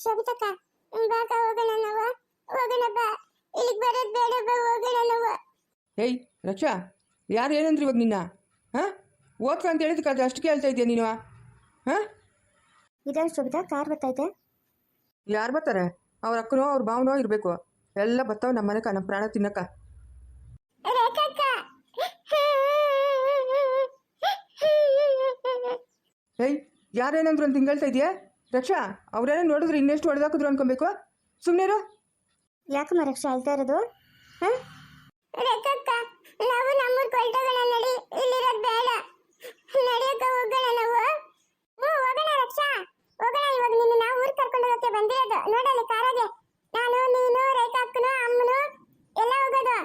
ಶೋಭಿತಕ್ಕ ಬಾಕ ಹೋಗೋಣ ನಾವು? ಹೋಗೋಣ ಬಾ. ಇಲ್ಲಿಗೆ ಬರೋದು ಬೇಡ ಬಾ ಹೋಗೋಣ ನಾವು. ಹೇಯ್ ರಕ್ಷಾ ಯಾರು ಏನಂದ್ರಿ ಇವಾಗ ನಿನ್ನ? ಹಾಂ? ಓದ್ಕ ಅಂತ ಹೇಳಿದ್ರು ಕಾದ್ರೆ ಅಷ್ಟು ಕೇಳ್ತಾ ಇದೆಯಾ ನೀನು? ಹಾಂ? ಇದಾವೆ ಶೋಭಿತಾ ಕಾರ್ ಬರ್ತೈತೆ ಯಾರು ಬರ್ತಾರೆ? ಅವ್ರ ಅಕ್ಕನೋ ಅವ್ರ ಭಾವನೋ ಇರಬೇಕು. ಎಲ್ಲ ಬರ್ತಾವೆ ನಮ್ಮ ಮನೆಕ ನಮ್ಮ ಪ್ರಾಣ ತಿನ್ನಕ್ಕ ಹೇ ಹೇಯ್ ಯಾರೇನಂದ್ರು ಅಂತ ಹಿಂಗೆ ಹೇಳ್ತಾ ಇದೆಯಾ ರಕ್ಷಾ ಅವ್ರೇನೋ ನೋಡಿದ್ರೆ ಇನ್ನೆಷ್ಟು ಹೊಡೆದಾಕಿದ್ರು ಅನ್ಕೊಬೇಕು. ಸುಮ್ಮನೆ ಯಾಕಮ್ಮ ರಕ್ಷಾ ಅಳ್ತಾ ಇರೋದು? ಹಾಂ? ರೇಖಕ್ಕ ನಾವು ನಮ್ಮೂರ್ ಕೊಲ್ಟೋಗೋಣ ನಡಿ ಇಲ್ಲಿರೋದು ಬೇಡ. ನಡಿಯಕ್ಕ ಹೋಗೋಣ ನಾವು. ಹ್ಞೂ ಹೋಗೋಣ ರಕ್ಷಾ. ಹೋಗೋಣ ಇವಾಗ ನಿನ್ನ ನಾವು ಊರಿಗೆ ಕರ್ಕೊಂಡು ಹೋಗಕ್ಕೆ ಬಂದಿರೋದು. ನೋಡಲ್ಲಿ ಕಾರಾಗೆ. ನಾನು ನೀನು ರೇಖಾಕ್ಕನು ಅಮ್ಮನು ಎಲ್ಲ ಹೋಗೋದು.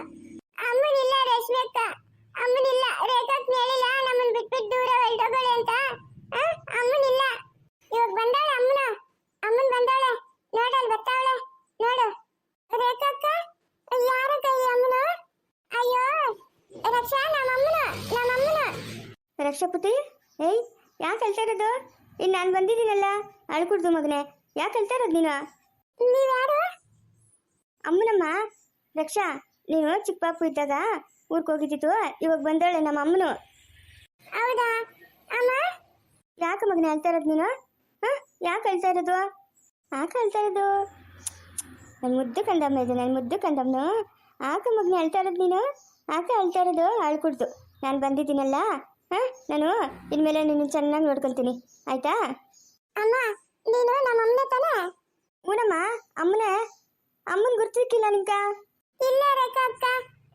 ಅಮ್ಮನಿಲ್ಲ ರೇಷ್ಮೆ ಅಕ್ಕ ಅಮ್ಮನಿಲ್ಲ ರೇಖಾ ಅಕ್ಕ ಹೇಳಿಲ್ಲ ನಮ್ಮನ್ನ ಬಿಟ್ಬಿಟ್ಟು ದೂರ ಹೊರಟೋಗೋಳೆ ಅಂತ ಆ? ಅಮ್ಮನಿಲ್ಲ ಇವಾಗ ಬಂದಾಳೆ ಅಮ್ಮನ ಅಮ್ಮನ್ ಬಂದಾಳೆ ನೋಡಲ್ಲಿ ಬರ್ತಾವಳೆ ನೋಡು ರೇಖಾ ಅಕ್ಕ ಯಾರ ಕೈ ಅಮ್ಮನ ಅಯ್ಯೋ ರಕ್ಷಾ ನಮ್ಮ ಅಮ್ಮನ ನಮ್ಮ ಅಮ್ಮನ ರಕ್ಷಾಪತಿ? ಏಯ್ ಯಾಕೆ ಹೇಳ್ತಾ ಇರೋದು? ಇಲ್ಲಿ ನಾನು ಬಂದಿದ್ದೀನಲ್ಲ ಅಳ್ಕುಡ್ದು ಮಗನೆ ಯಾಕೆ ಹೇಳ್ತಾ ಇರೋದು ನೀನು? ನೀವ್ಯಾರು ಅಮ್ಮನಮ್ಮ ರಕ್ಷಾ ನೀನು ಚಿಕ್ಕ ಪಾಪು ಇದ್ದಾಗ ಊರ್ಗೆ ಹೋಗಿದ್ದಿತ್ತು ಇವಾಗ ಬಂದಳೆ ನಮ್ಮ ಅಮ್ಮನು. ಹೌದಾ? ಅಮ್ಮ? ಯಾಕೆ ಮಗನೇ ಹೇಳ್ತಾ ಇರೋದು ನೀನು? ಹಾಂ ಯಾಕೆ ಹೇಳ್ತಾ ಇರೋದು? ಯಾಕೆ ಹೇಳ್ತಾ ಇರೋದು? ನನ್ನ ಮುದ್ದು ಕಂದಮ್ಮ ಇದು ನನ್ನ ಮುದ್ದು ಕಂದಮ್ಮನು. ಆಕೆ ಮಗನೇ ಹೇಳ್ತಾ ಇರೋದು ನೀನು? ಆಕೆ ಹೇಳ್ತಾ ಇರೋದು? ಅಳ್ಕುಡ್ದು ನಾನು ಬಂದಿದ್ದೀನಲ್ಲ ಹಾಂ ನಾನು ಇನ್ಮೇಲೆ ನಿನ್ನ ಚೆನ್ನಾಗಿ ನೋಡ್ಕೊತೀನಿ. ಆಯ್ತಾ? ಅಮ್ಮ ನೀನು ನಮ್ಮ ಅಮ್ಮನ ತಾನೇ ಹೂನಮ್ಮ ಅಮ್ಮನೇ? ಅಮ್ಮನ ಗುರ್ತಿಕ್ಕಿಲ್ಲ ನಿಂಕ ಇಲ್ಲ ರೇಖಾ ಅಕ್ಕ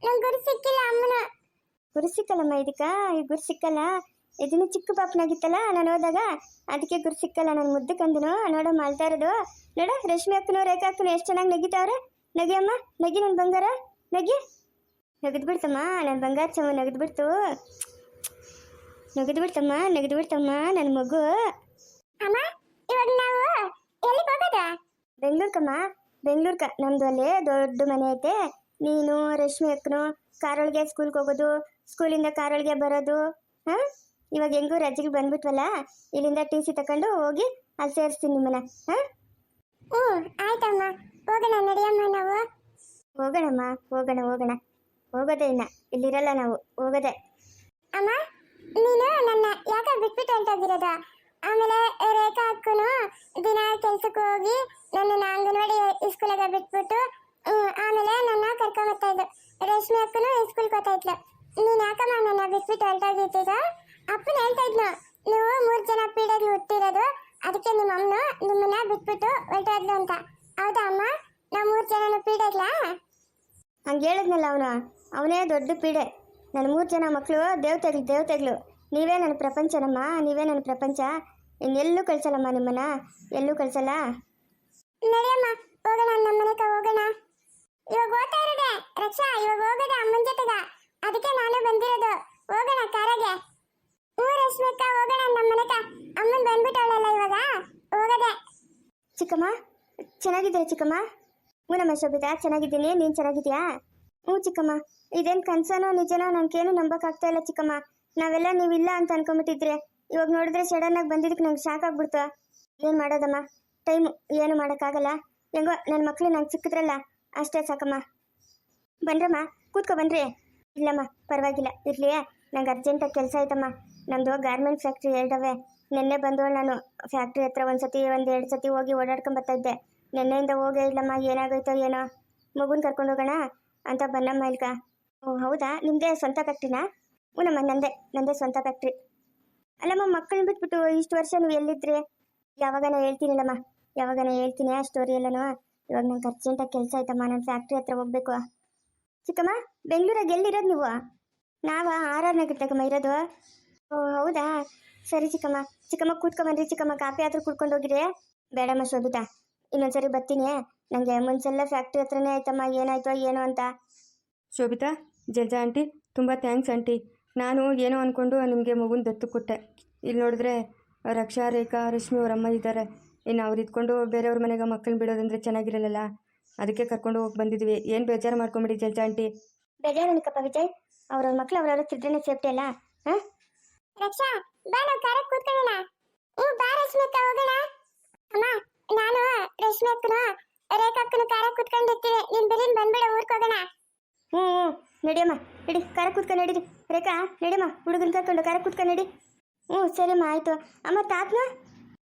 ನಂಗೆ ಗುರು ಸಿಕ್ಕಿಲ್ಲ ಅಮ್ಮನ. ಗುರು ಸಿಕ್ಕಲ್ಲಮ್ಮ ಇದಕ್ಕ? ಈ ಗುರು ಸಿಕ್ಕಲ್ಲ. ಇದನ್ನು ಚಿಕ್ಕ ಪಾಪನಾಗಿತ್ತಲ್ಲ ನಾನು ಹೋದಾಗ? ಅದಕ್ಕೆ ಗುರು ಸಿಕ್ಕಲ್ಲ ನನ್ನ ಮುದ್ದು ಕಂದನು. ನೋಡೋ ಮಾಡ್ತಾ ಇರೋದು. ನೋಡ ರಶ್ಮಿ ಅಕ್ಕನು ರೇಖಾ ಅಕ್ಕನು ಎಷ್ಟು ಚೆನ್ನಾಗಿ ನಗಿತಾವ್ರೆ. ನಗಿ ಅಮ್ಮ ನಗಿ ನನ್ನ ಬಂಗಾರ. ನಗಿ. ನಗದು ಬಿಡ್ತಮ್ಮ ನನ್ನ ಬಂಗಾರ ಚಮ್ಮ ನಗದು ಬಿಡ್ತು ನಗದು ಬಿಡ್ತಮ್ಮ ನಗದು ಬಿಡ್ತಮ್ಮ ನನ್ನ ಮಗು. ಅಮ್ಮ ಇವಾಗ ನಾವು ಎಲ್ಲಿ ಹೋಗೋದ? ಬೆಂಗ್ಳೂರ್ಕಮ್ಮ ಬೆಂಗ್ಳೂರ್ಕ. ನಮ್ದು ಅಲ್ಲಿ ದೊಡ್ಡ ಮನೆ ಐತೆ. ನೀನು ರಶ್ಮಿ ಅಕ್ಕನು ಕಾರೊಳಗೆ ಸ್ಕೂಲ್ಗೆ ಹೋಗೋದು ಸ್ಕೂಲಿಂದ ಕಾರೊಳಗೆ ಬರೋದು ಹಾ? ಇವಾಗ ಹೆಂಗೂ ರಜೆಗೆ ಬಂದ್ಬಿಟ್ವಲ್ಲ ಇಲ್ಲಿಂದ ಟಿ ಸಿ ತಕೊಂಡು ಹೋಗಿ ಅಲ್ಲಿ ಸೇರಿಸ್ತೀನಿ ನಿಮ್ಮನ್ನ ಹಾಂ? ಹ್ಞೂ ಆಯ್ತಮ್ಮ. ಹೋಗೋಣ ನಡಿಯಮ್ಮ ನಾವು. ಹೋಗೋಣಮ್ಮ ಹೋಗೋಣ ಹೋಗೋಣ. ಹೋಗೋದೇ ಇನ್ನ ಇಲ್ಲಿರಲ್ಲ ನಾವು ಹೋಗೋದೆ. ಅಮ್ಮ ನೀನು ನನ್ನ ಯಾಕ ಬಿಟ್ಬಿಟ್ಟು ಇದ್ದೀರದ ಆಮೇಲೆ ರೇಖಾ ಅಕ್ಕನು ದಿನ ಕೆಲ್ಸಕ್ಕೆ ಹೋಗಿ ನನ್ನ ಅಂಗನವಾಡಿ ಇಸ್ಕೂಲಾಗ ಬಿಟ್ಬಿಟ್ಟು ಆಮೇಲೆ ನನ್ನ ಕರ್ಕೊಂಬರ್ತಾ ಇದ್ದು ರೇಷ್ಮೆ ಅಕ್ಕನು ಇಸ್ಕೂಲ್ಗೆ ಹೋಗ್ತಾ ಇದ್ಲು. ನೀನ್ ಯಾಕಮ್ಮ ನನ್ನ ಬಿಟ್ಬಿಟ್ಟು ಹೊಂಟೋಗಿದ್ದೀಗ? ಅಪ್ಪನ ಹೇಳ್ತಾ ಇದ್ನ ನೀವು ಮೂರು ಜನ ಪೀಡೆಗೆ ಹುಟ್ಟಿರೋದು, ಅದಕ್ಕೆ ನಿಮ್ಮ ಅಮ್ಮನು ನಿಮ್ಮನ್ನ ಬಿಟ್ಬಿಟ್ಟು ಹೊರಟೋದ್ಲು ಅಂತ. ಹೌದಾ ಅಮ್ಮ? ನಾವು ಮೂರು ಜನನು ಪೀಡೆಗ್ಲಾ ಹಂಗೆ ಹೇಳಿದ್ನಲ್ಲ ಅವನು. ಅವನೇ ದೊಡ್ಡ ಪೀಡೆ. ನನ್ನ ಮೂರು ಜನ ಮಕ್ಕಳು ದೇವತೆಗಳು ದೇವತೆಗಳು. ನೀವೇ ನನ್ನ ಪ್ರಪಂಚನಮ್ಮ ನೀವೇ ನನ್ನ ಪ್ರಪಂಚ. ಇನ್ನೆಲ್ಲೂ ಕಳ್ಸಲ್ಲಮ್ಮ ನಿಮ್ಮನ್ನ? ಎಲ್ಲೂ ಕಳ್ಸಲ್ಲ? ನಡಿಯಮ್ಮ ಹೋಗೋಣ ನಮ್ಮ ಮನೆಗೆ ಹೋಗೋಣ. ಇವಾಗ ಓದ್ತಾ ಇರೋದೆ ರಕ್ಷಾ ಇವಾಗ ಹೋಗೋದ ಅಮ್ಮನ ಜೊತೆಗ. ಅದಕ್ಕೆ ನಾನು ಬಂದಿರೋದು. ಹೋಗೋಣ ಕಾರಾಗೆ. ಹ್ಞೂ ರಶ್ಮಿಕ ಹೋಗೋಣ ನಮ್ಮ ಮನೆಗ ಅಮ್ಮನ್ ಬಂದ್ಬಿಟ್ಟವಳಲ್ಲ ಇವಾಗ? ಹೋಗದೆ. ಚಿಕ್ಕಮ್ಮ ಚೆನ್ನಾಗಿದ್ದೀರಾ ಚಿಕ್ಕಮ್ಮ? ಹ್ಞೂ ನಮ್ಮ ಶೋಭಿತಾ ಚೆನ್ನಾಗಿದ್ದೀನಿ. ನೀನು ಚೆನ್ನಾಗಿದ್ಯಾ ಹ್ಞೂ ಚಿಕ್ಕಮ್ಮ, ಇದೇನು ಕನ್ಸನೋ ನಿಜನೋ ನನಗೇನು ನಂಬಕ್ಕಾಗ್ತಾ ಇಲ್ಲ ಚಿಕ್ಕಮ್ಮ. ನಾವೆಲ್ಲ ನೀವಿಲ್ಲ ಅಂತ ಅನ್ಕೊಂಬಿಟ್ಟಿದ್ರೆ ಇವಾಗ ನೋಡಿದ್ರೆ ಸಡನ್ ಆಗಿ ಬಂದಿದ್ದಕ್ಕೆ ನಂಗೆ ಶಾಕ್ ಆಗ್ಬಿಡ್ತು ಏನು ಮಾಡೋದಮ್ಮ? ಟೈಮು ಏನು ಮಾಡೋಕ್ಕಾಗಲ್ಲ. ಹೆಂಗೋ ನನ್ನ ಮಕ್ಕಳು ನಂಗೆ ಸಿಕ್ಕಿದ್ರಲ್ಲ, ಅಷ್ಟೇ ಸಾಕಮ್ಮ. ಬನ್ರಮ್ಮ ಕೂತ್ಕೊ ಬನ್ರಿ ಇಲ್ಲಮ್ಮ, ಪರವಾಗಿಲ್ಲ. ಇರಲಿ ನಂಗೆ ಅರ್ಜೆಂಟಾಗಿ ಕೆಲಸ ಆಯ್ತಮ್ಮ ನಮ್ಮದು ಗಾರ್ಮೆಂಟ್ ಫ್ಯಾಕ್ಟ್ರಿ ಎರಡವೆ. ನಿನ್ನೆ ಬಂದು ನಾನು. ಫ್ಯಾಕ್ಟ್ರಿ ಹತ್ರ ಒಂದು ಸತಿ ಒಂದು ಎರಡು ಸತಿ ಹೋಗಿ ಓಡಾಡ್ಕೊಂಡು ಬರ್ತಾ ಇದ್ದೆ. ನಿನ್ನೆಯಿಂದ ಹೋಗೇ ಇಲ್ಲಮ್ಮ, ಏನಾಗೋಯ್ತೋ ಏನೋ. ಮಗುನ ಕರ್ಕೊಂಡು ಹೋಗೋಣ? ಅಂತ ಬನ್ನಮ್ಮ ಇಲ್ಕ ಓ, ಹೌದಾ? ನಿಮ್ಮದೇ ಸ್ವಂತ ಫ್ಯಾಕ್ಟ್ರಿನಾ ಹ್ಞೂನಮ್ಮ ನಂದೇ ನಂದೇ ಸ್ವಂತ ಫ್ಯಾಕ್ಟ್ರಿ ಅಲ್ಲಮ್ಮ, ಮಕ್ಕಳನ್ನ ಬಿಟ್ಬಿಟ್ಟು ಇಷ್ಟು ವರ್ಷ ನೀವು ಎಲ್ಲಿದ್ರಿ? ಯಾವಾಗನ ಹೇಳ್ತೀನಿಲ್ಲಮ್ಮ ಯಾವಾಗನ ಹೇಳ್ತೀನಿ ಆ ಸ್ಟೋರಿ ಎಲ್ಲನೂ. ಇವಾಗ ನಂಗೆ ಅರ್ಜೆಂಟಾಗಿ ಕೆಲಸ ಆಯ್ತಮ್ಮ, ನಾನು ಫ್ಯಾಕ್ಟ್ರಿ ಹತ್ರ ಹೋಗ್ಬೇಕು. ಚಿಕ್ಕಮ್ಮ, ಬೆಂಗಳೂರಾಗ ಎಲ್ಲಿರೋದು ನೀವು? ನಾವು? ಆರ್ ಆರ್ ನಗರದಾಗಮ್ಮ ಇರೋದು? ಓ, ಹೌದಾ? ಸರಿ ಚಿಕ್ಕಮ್ಮ ಚಿಕ್ಕಮ್ಮ ಕೂತ್ಕೊಂಬನ್ರಿ ಚಿಕ್ಕಮ್ಮ, ಕಾಫಿ ಆದರೂ ಕುಡ್ಕೊಂಡು ಹೋಗಿರಿ. ಬೇಡಮ್ಮ ಶೋಭಿತಾ, ಇನ್ನೊಂದ್ಸರಿ ಬರ್ತೀನಿ. ನನಗೆ ಮುಂಚೆಲ್ಲ ಫ್ಯಾಕ್ಟ್ರಿ ಹತ್ರನೇ ಆಯ್ತಮ್ಮ ಏನಾಯ್ತೋ ಏನೋ ಅಂತ. ಶೋಭಿತಾ ಜಲ್ಜಾ ಆಂಟಿ ತುಂಬ ಥ್ಯಾಂಕ್ಸ್ ಆಂಟಿ. ನಾನು ಏನೋ ಅಂದ್ಕೊಂಡು ನಿಮಗೆ ಮಗುನ ದತ್ತು ಕೊಟ್ಟೆ. ಇಲ್ಲಿ ನೋಡಿದ್ರೆ ರಕ್ಷಾ ರೇಖಾ ರಶ್ಮಿ ಅವ್ರ ಅಮ್ಮ ಇದ್ದಾರೆ ಇನ್ನು ಅವ್ರು ಇದ್ಕೊಂಡು ಬೇರೆಯವ್ರ ಮನೆಗೆ ಮಕ್ಕಳನ್ನ ಬಿಡೋದಂದ್ರೆ ಚೆನ್ನಾಗಿರಲ್ಲ ಅದಕ್ಕೆ ಕರ್ಕೊಂಡು ಹೋಗಿ ಬಂದಿದ್ವಿ. ಏನು ಬೇಜಾರು ಮಾಡ್ಕೊಂಬಿಡಿ ಜಲ್ಜಾ ಆಂಟಿ. ಬೇಜಾರನಕ್ಕಪ್ಪ ವಿಜಯ್? ಅವ್ರ ಮಕ್ಳು ಅವ್ರವ್ರ ಚಿಲ್ಡ್ರನ್ ಸೇಫ್ಟಿ ಅಲ್ಲ ಹಾ? ರಕ್ಷಾ ಬಾ ನಾವು ಕಾರಕ್ಕೆ ಕೂತ್ಕೊಳ್ಳೋಣ. ಹ್ಞೂ ಬಾ ರಶ್ಮಿಕ ಹೋಗೋಣ. ಅಮ್ಮ ನಾನು ರಶ್ಮಿ ಅಕ್ಕನು ಕಾರ ಕುತ್ಕೊಂಡು ಇರ್ತೀನಿ ನೀನ್ ಬಿರಿನ್ ಬಂದ್ಬಿಡ ಊರ್ಕ ಹೋಗೋಣ. ಹ್ಞೂ ಹ್ಞೂ ನಡಿಯಮ್ಮ, ನಡಿ. ಕಾರ ಕುತ್ಕೊಂಡು ನಡೀರಿ. ರೇಖಾ, ನಡಿಯಮ್ಮ, ಹುಡುಗನ ಕರ್ಕೊಂಡು ಕಾರ ಕುತ್ಕೊಂಡು ನಡಿ. ಹ್ಞೂ ಸರಿಯಮ್ಮ ಆಯ್ತು. ಅಮ್ಮ ತಾತ್ನ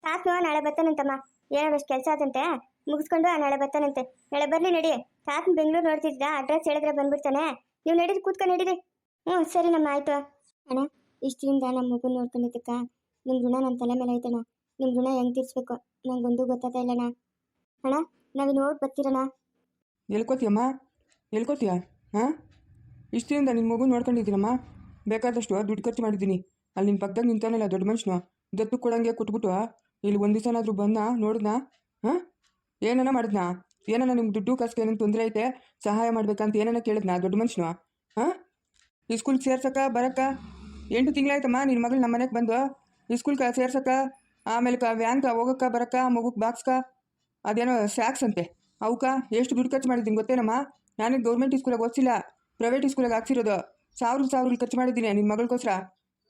ತಾತ್ನ ನಾಳೆ ಬರ್ತಾನಂತಮ್ಮ. ಏನೋ ಅಷ್ಟು ಕೆಲಸ ಆದಂತೆ. ಮುಗಿಸ್ಕೊಂಡು ನಾಳೆ ಬರ್ತಾನಂತೆ. ನಾಳೆ ಬರ್ಲಿ, ನಡಿ. ತಾತನ ಬೆಂಗಳೂರು ನೋಡ್ತಿದ್ದ. ಅಡ್ರೆಸ್ ಹೇಳಿದ್ರೆ ಬಂದ್ಬಿಡ್ತಾನೆ. ನೀವು ನಡೀರಿ ಕೂತ್ಕೊಂಡು ನಡೀರಿ. ಹ್ಞೂ ಸರಿ ನಮ್ಮ, ಆಯ್ತು. ಅಣ್ಣ ಇಷ್ಟರಿಂದ ನಮ್ಮ ಮಗು ನೋಡ್ಕೊಂಡಿದ್ದಕ್ಕ. ನಿಮ್ಮ ಋಣ ನನ್ನ ತಲೆ ಮೇಲೆ ಐತಣ್ಣ. ನಿಮ್ಮ ಋಣ ಹೆಂಗೆ ತೀರ್ಸ್ಬೇಕು? ನಂಗೊಂದು ಗೊತ್ತಾಗ್ತಾ ಇಲ್ಲಣ್ಣ. ಅಣ್ಣ ನಾವಿನ್ನು ಹೋಗಿ ಬರ್ತೀರಣ್ಣ. ಎಲ್ಕೋತೀಯಮ್ಮ? ಎಲ್ಕೋತೀಯ? ಹಾಂ? ಇಷ್ಟರಿಂದ ನಿನ್ನ ಮಗು ನೋಡ್ಕೊಂಡಿದ್ದೀನಮ್ಮ. ಬೇಕಾದಷ್ಟು ದುಡ್ಡು ಖರ್ಚು ಮಾಡಿದ್ದೀನಿ. ಅಲ್ಲಿ ನಿನ್ನ ಪಕ್ಕದಾಗ ನಿಂತಾನಲ್ಲ ದೊಡ್ಡ ಮನುಷ್ಯನು ದತ್ತು ಕೊಡಂಗೆ ಕೊಟ್ಬಿಟ್ಟು, ಇಲ್ಲಿ ಒಂದು ದಿವಸನಾದರೂ ಬಂದ ನೋಡಿದ್ನಾ? ಹಾಂ? ಏನನ ಮಾಡಿದ್ನ? ಏನನ ನಿಮ್ಗೆ ದುಡ್ಡು ಕಾಸ್ಗೆ ಏನೇನು ತೊಂದರೆ ಐತೆ? ಸಹಾಯ ಮಾಡ್ಬೇಕಂತ ಏನನ ಕೇಳಿದ್ನ ದೊಡ್ಡ ಮನುಷ್ಯನು ಹಾಂ? ಈ ಸ್ಕೂಲ್ಗೆ ಸೇರ್ಸಕ್ಕ, ಬರಕ್ಕ? ಎಂಟು ತಿಂಗಳಾಯ್ತಮ್ಮ ನಿನ್ನ ಮಗಳು ನಮ್ಮ ಮನೆಗೆ ಬಂದು. ಈ ಸ್ಕೂಲ್ಗೆ ಸೇರ್ಸಕ್ಕ? ಆಮೇಲೆ ವ್ಯಾನ್ಕ ಹೋಗಕ್ಕ, ಬರಕ್ಕ ಮಗುಗೆ ಬಾಕ್ಸ್ಕ? ಅದೇನೋ ಸ್ಯಾಕ್ಸ್ ಅಂತೆ. ಅವಕ, ಎಷ್ಟು ದುಡ್ಡು ಖರ್ಚು ಮಾಡಿದ್ದೀನಿ ಗೊತ್ತೇನಮ್ಮ? ನಾನು ಗೌರ್ಮೆಂಟ್ ಸ್ಕೂಲಾಗ ಓದಿಸಿಲ್ಲ ಪ್ರೈವೇಟ್ ಸ್ಕೂಲಾಗ ಹಾಕ್ಸಿರೋದು. ಸಾವಿರ ಸಾವಿರ ಖರ್ಚು ಮಾಡಿದ್ದೀನಿ ನಿಮ್ಮ ಮಗಳಿಗೋಸ್ಕರ.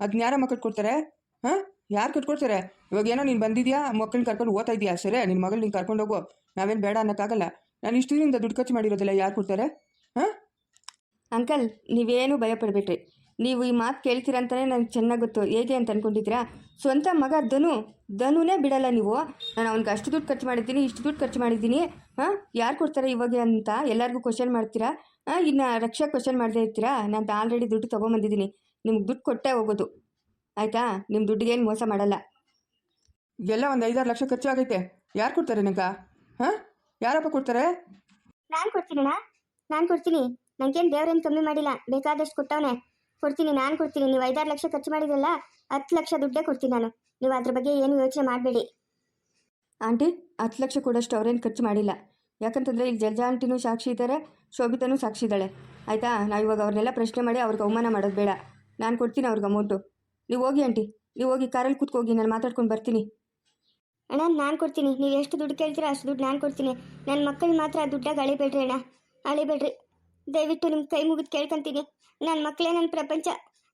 ಅದನ್ನ ಯಾರಮ್ಮ ಕಟ್ಕೊಡ್ತಾರೆ? ಹಾಂ? ಯಾರು ಕಟ್ಕೊಡ್ತಾರೆ? ಇವಾಗ ಏನೋ ನೀನು ಬಂದಿದ್ಯಾ? ಮಕ್ಕಳನ್ನ ಕರ್ಕೊಂಡು ಓದ್ತಾ ಇದೆಯಾ? ಸರಿ ನಿನ್ನ ಮಗಳು ನೀನು ಕರ್ಕೊಂಡು ಹೋಗು. ನಾವೇನು ಬೇಡ ಅನ್ನೋಕ್ಕಾಗಲ್ಲ. ನಾನು ಇಷ್ಟು ದಿನದಿಂದ ದುಡ್ಡು ಖರ್ಚು ಮಾಡಿರೋದಿಲ್ಲ ಯಾರು ಕೊಡ್ತಾರೆ? ಹಾಂ? ಅಂಕಲ್, ನೀವೇನು ಭಯಪಡಬೇಡ್ರಿ. ನೀವು ಈ ಮಾತು ಕೇಳ್ತೀರಂತಲೇ ನನಗೆ ಚೆನ್ನಾಗಿ ಗೊತ್ತು. ಹೇಗೆ ಅಂತ ಅಂದ್ಕೊಂಡಿದ್ದೀರಾ ಸ್ವಂತ ಮಗ ಧನು ಧನುನೇ ಬಿಡಲ್ಲ ನೀವು. ನಾನು ಅವ್ನಿಗೆ ಅಷ್ಟು ದುಡ್ಡು ಖರ್ಚು ಮಾಡಿದ್ದೀನಿ ಇಷ್ಟು ದುಡ್ಡು ಖರ್ಚು ಮಾಡಿದ್ದೀನಿ. ಹಾಂ? ಯಾರು ಕೊಡ್ತಾರೆ ಇವಾಗ ಅಂತ ಎಲ್ಲರಿಗೂ ಕ್ವಶನ್ ಮಾಡ್ತೀರಾ? ಹಾಂ? ಇನ್ನು ರಕ್ಷಾ ಕ್ವಶನ್ ಮಾಡದೇ ಇರ್ತೀರಾ? ನಾನು ಆಲ್ರೆಡಿ ದುಡ್ಡು ತೊಗೊಂಬಂದಿದ್ದೀನಿ. ನಿಮ್ಗೆ ದುಡ್ಡು ಕೊಟ್ಟೇ ಹೋಗೋದು. ಆಯಿತಾ? ನಿಮ್ಮ ದುಡ್ಡಿಗೇನು ಮೋಸ ಮಾಡಲ್ಲ. ಎಲ್ಲ ಒಂದು ಐದಾರು ಲಕ್ಷ ಖರ್ಚು ಆಗೈತೆ. ಯಾರು ಕೊಡ್ತಾರೆ ನಂಗೆ ಹಾಂ? ಯಾರಪ್ಪ ಕೊಡ್ತಾರೆ? ನಾನು ಕೊಡ್ತೀನಣ್ಣ ನಾನು ಕೊಡ್ತೀನಿ. ನನಗೇನು ದೇವ್ರೇನು ಕಮ್ಮಿ ಮಾಡಿಲ್ಲ. ಬೇಕಾದಷ್ಟು ಕೊಟ್ಟವನೆ. ಕೊಡ್ತೀನಿ ನಾನು ಕೊಡ್ತೀನಿ. ನೀವು ಐದಾರು ಲಕ್ಷ ಖರ್ಚು ಮಾಡಿದ್ರಲ್ಲ ಹತ್ತು ಲಕ್ಷ ದುಡ್ಡೇ ಕೊಡ್ತೀನಿ ನಾನು. ನೀವು ಅದ್ರ ಬಗ್ಗೆ ಏನು ಯೋಚನೆ ಮಾಡಬೇಡಿ. ಆಂಟಿ ಹತ್ತು ಲಕ್ಷ ಕೊಡೋಷ್ಟು ಅವ್ರೇನು ಖರ್ಚು ಮಾಡಿಲ್ಲ. ಯಾಕಂತಂದರೆ ಈಗ ಜಲ್ಜಾ ಆಂಟಿನೂ ಸಾಕ್ಷಿ ಇದ್ದಾರೆ ಶೋಭಿತನೂ ಸಾಕ್ಷಿ ಇದ್ದಾಳೆ. ಆಯಿತಾ? ನಾವು ಇವಾಗ ಅವ್ರನ್ನೆಲ್ಲ ಪ್ರಶ್ನೆ ಮಾಡಿ ಅವ್ರಿಗೆ ಅವಮಾನ ಮಾಡೋದು ಬೇಡ. ನಾನು ಕೊಡ್ತೀನಿ ಅವ್ರಿಗೆ ಅಮೌಂಟು ನೀವು ಹೋಗಿ ಆಂಟಿ ನೀವು ಹೋಗಿ ಕಾರಲ್ಲಿ ಕೂತ್ಕೋಗಿ ನಾನು ಮಾತಾಡ್ಕೊಂಡು ಬರ್ತೀನಿ. ಅಣ್ಣ ನಾನು ಕೊಡ್ತೀನಿ. ನೀವು ಎಷ್ಟು ದುಡ್ಡು ಕೇಳ್ತೀರಾ ಅಷ್ಟು ದುಡ್ಡು ನಾನು ಕೊಡ್ತೀನಿ. ನನ್ನ ಮಕ್ಕಳು ಮಾತ್ರ ದುಡ್ಡಾಗಿ ದುಡ್ಡಾಗ ಅಳಿಬೇಡ್ರಿ ಅಣ್ಣ. ಅಳಿಬೇಡ್ರಿ. ದಯವಿಟ್ಟು ನಿಮ್ಮ ಕೈ ಮುಗಿದು ಕೇಳ್ಕೊಂತೀನಿ. ನನ್ನ ಮಕ್ಕಳೇ ನನ್ನ ಪ್ರಪಂಚ.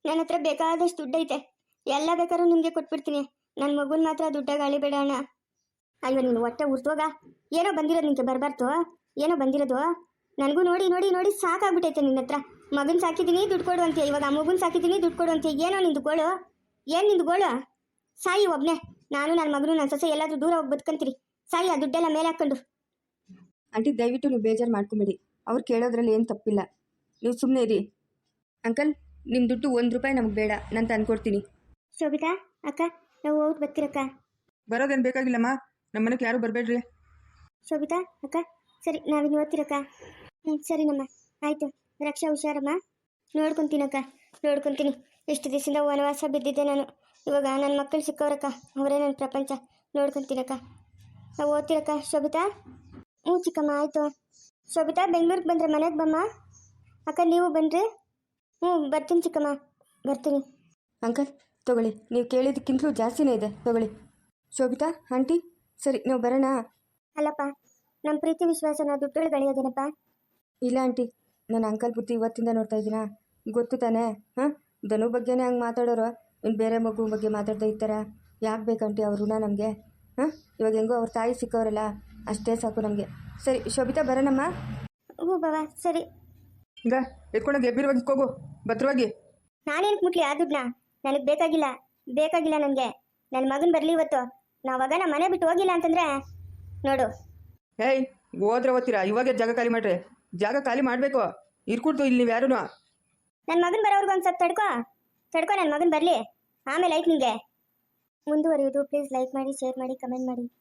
ನನ್ನ ಹತ್ರ ಬೇಕಾದಷ್ಟು ದುಡ್ಡೈತೆ. ಐತೆ ಎಲ್ಲ ಬೇಕಾದ್ರೂ ನಿಮಗೆ ಕೊಟ್ಬಿಡ್ತೀನಿ. ನನ್ನ ಮಗುನ ಮಾತ್ರ ದುಡ್ಡ ಅಳಿಬೇಡ ಅಣ್ಣ. ಅಯ್ಯೋ, ನೀನು ಹೊಟ್ಟೆ ಉರ್ತೋಗ ಏನೋ ಬಂದಿರೋದು ನಿಂಗೆ ಬರಬಾರ್ದು? ಏನೋ ಬಂದಿರೋದು? ನನಗೂ ನೋಡಿ ನೋಡಿ ನೋಡಿ ಸಾಕಾಗ್ಬಿಟ್ಟೈತೆ ನಿನ್ನ ಹತ್ರ. ಮಗನ ಸಾಕಿದ್ದೀನಿ ದುಡ್ಡು ಕೊಡು ಇವಾಗ ಆ ಮಗುನ ಸಾಕಿದ್ದೀನಿ ದುಡ್ಡು ಕೊಡು ಏನೋ ನಿಂದು ಗೋಳು? ಏನು ನಿಂದು ಗೋಳು? ಸಾಯಿ ಒಬ್ನೇ. ನಾನು ನನ್ನ ಮಗನು ನನ್ನ ಸೊಸೆ ಎಲ್ಲಾದರೂ ದೂರ ಹೋಗಿ ಬದುಕಂತೀರಿ. ಸಾಯಿ, ಆ ದುಡ್ಡೆಲ್ಲ ಮೇಲೆ ಹಾಕ್ಕೊಂಡು. ಅಂಟಿ ದಯವಿಟ್ಟು ನೀವು ಬೇಜಾರು ಮಾಡ್ಕೊಂಬೇಡಿ. ಅವ್ರು ಕೇಳೋದ್ರಲ್ಲಿ ಏನು ತಪ್ಪಿಲ್ಲ. ನೀವು ಸುಮ್ಮನೆ ಇರಿ. ಅಂಕಲ್ ನಿಮ್ಮ ದುಡ್ಡು ಒಂದು ರೂಪಾಯಿ ನಮಗೆ ಬೇಡ. ನಾನು ತಂದ್ಕೊಡ್ತೀನಿ. ಶೋಭಿತಾ ಅಕ್ಕ ನಾವು ಹೋಗಿ ಬರ್ತೀರಕ್ಕ? ಬರೋದೇನು ಬೇಕಾಗಿಲ್ಲಮ್ಮ? ನಮ್ಮ ಮನೆಗೆ ಯಾರು ಬರಬೇಡ್ರಿ. ಶೋಭಿತಾ ಅಕ್ಕ ಸರಿ ನಾವಿನ್ನು ಓದ್ತಿರಕ್ಕ ಹ್ಞೂ ಸರಿನಮ್ಮ ಆಯಿತು. ರಕ್ಷಾ ಹುಷಾರಮ್ಮ? ನೋಡ್ಕೊತೀನಕ್ಕ ನೋಡ್ಕೊತೀನಿ. ಎಷ್ಟು ದಿವಸದಿಂದ ವನವಾಸ ಬಿದ್ದಿದ್ದೆ ನಾನು. ಇವಾಗ ನನ್ನ ಮಕ್ಕಳು ಸಿಕ್ಕವ್ರಕ್ಕ ಅವರೇ ನನ್ನ ಪ್ರಪಂಚ. ನೋಡ್ಕೊತೀನಕ್ಕ. ನಾವು ಓದ್ತಿರಕ್ಕ ಶೋಭಿತಾ? ಹ್ಞೂ ಚಿಕ್ಕಮ್ಮ ಆಯಿತು. ಶೋಭಿತಾ ಬೆಂಗಳೂರಿಗೆ ಬಂದ್ರೆ ಮನೆಗೆ ಬಮ್ಮ ಅಕ್ಕ ನೀವು ಬನ್ನಿರಿ ಹ್ಞೂ ಬರ್ತೀನಿ ಚಿಕ್ಕಮ್ಮ. ಬರ್ತೀನಿ. ಅಂಕಲ್ ತಗೊಳ್ಳಿ. ನೀವು ಕೇಳಿದ್ದಕ್ಕಿಂತಲೂ ಜಾಸ್ತಿನೇ ಇದೆ. ತಗೊಳ್ಳಿ. ಶೋಭಿತಾ ಆಂಟಿ ಸರಿ ನಾವು ಬರೋಣ. ಅಲ್ಲಪ್ಪ ನಮ್ಮ ಪ್ರೀತಿ ವಿಶ್ವಾಸನ ದುಡ್ಡು ಗಳಿಯೋದೇನಪ್ಪ ಇಲ್ಲ ಆಂಟಿ. ನನ್ನ ಅಂಕಲ್ ಬುದ್ಧಿ ಇವತ್ತಿಂದ ನೋಡ್ತಾ ಇದ್ದೀನಾ? ಗೊತ್ತು ತಾನೆ? ಹಾಂ? ಧನು ಬಗ್ಗೆನೇ ಹಂಗೆ ಮಾತಾಡೋರು? ಇನ್ನು ಬೇರೆ ಮಗು ಬಗ್ಗೆ ಮಾತಾಡ್ತಾ ಇರ್ತಾರ? ಯಾಕೆ ಬೇಕಂಟಿ ಅವ್ರ ಋಣ ನಮಗೆ? ಹಾಂ? ಇವಾಗ ಹೆಂಗೋ ಅವ್ರ ತಾಯಿ ಸಿಕ್ಕವರಲ್ಲ. ಅಷ್ಟೇ ಸಾಕು ನಮಗೆ. ಸರಿ ಶೋಭಿತಾ ಬರೋಣಮ್ಮ? ಹ್ಞೂ ಬಾಬಾ ಸರಿ. ಈಗ ಎತ್ಕೊಂಡೋಗಿ ಎಬ್ಬಿರುವಾಗಿ ಹೋಗು ಭದ್ರವಾಗಿ. ನಾನೇನು ಮುಟ್ಲಿ ಆ ದುಡ್ಡನ್ನ? ನನಗೆ ಬೇಕಾಗಿಲ್ಲ ಬೇಕಾಗಿಲ್ಲ ನನಗೆ ನನ್ನ ಮಗನ ಬರಲಿ ಇವತ್ತು. ನಾವಾಗ ನಮ್ಮ ಮನೆ ಬಿಟ್ಟು ಹೋಗಿಲ್ಲ ಅಂತಂದ್ರೆ ನೋಡು. ಏಯ್ ಹೋದ್ರೆ ಓದ್ತೀರಾ ಇವಾಗೆ ಜಾಗ ಖಾಲಿ ಮಾಡ್ರಿ. ಜಾಗ ಖಾಲಿ ಮಾಡಬೇಕು. ಇರ್ಕೊಡ್ತು ಇಲ್ಲಿ ನೀವು ಯಾರೂ ನನ್ನ ಮಗನ ಬರೋರ್ಗು ಒಂದು ಸ್ವಲ್ಪ ತಡ್ಕೋ. ತಡ್ಕೋ ನನ್ನ ಮಗನ ಬರಲಿ. ಆಮೇಲೆ ಆಯ್ತು ನಿಮಗೆ ಮುಂದುವರಿಯೋದು ಪ್ಲೀಸ್ ಲೈಕ್ ಮಾಡಿ ಶೇರ್ ಮಾಡಿ ಕಮೆಂಟ್ ಮಾಡಿ.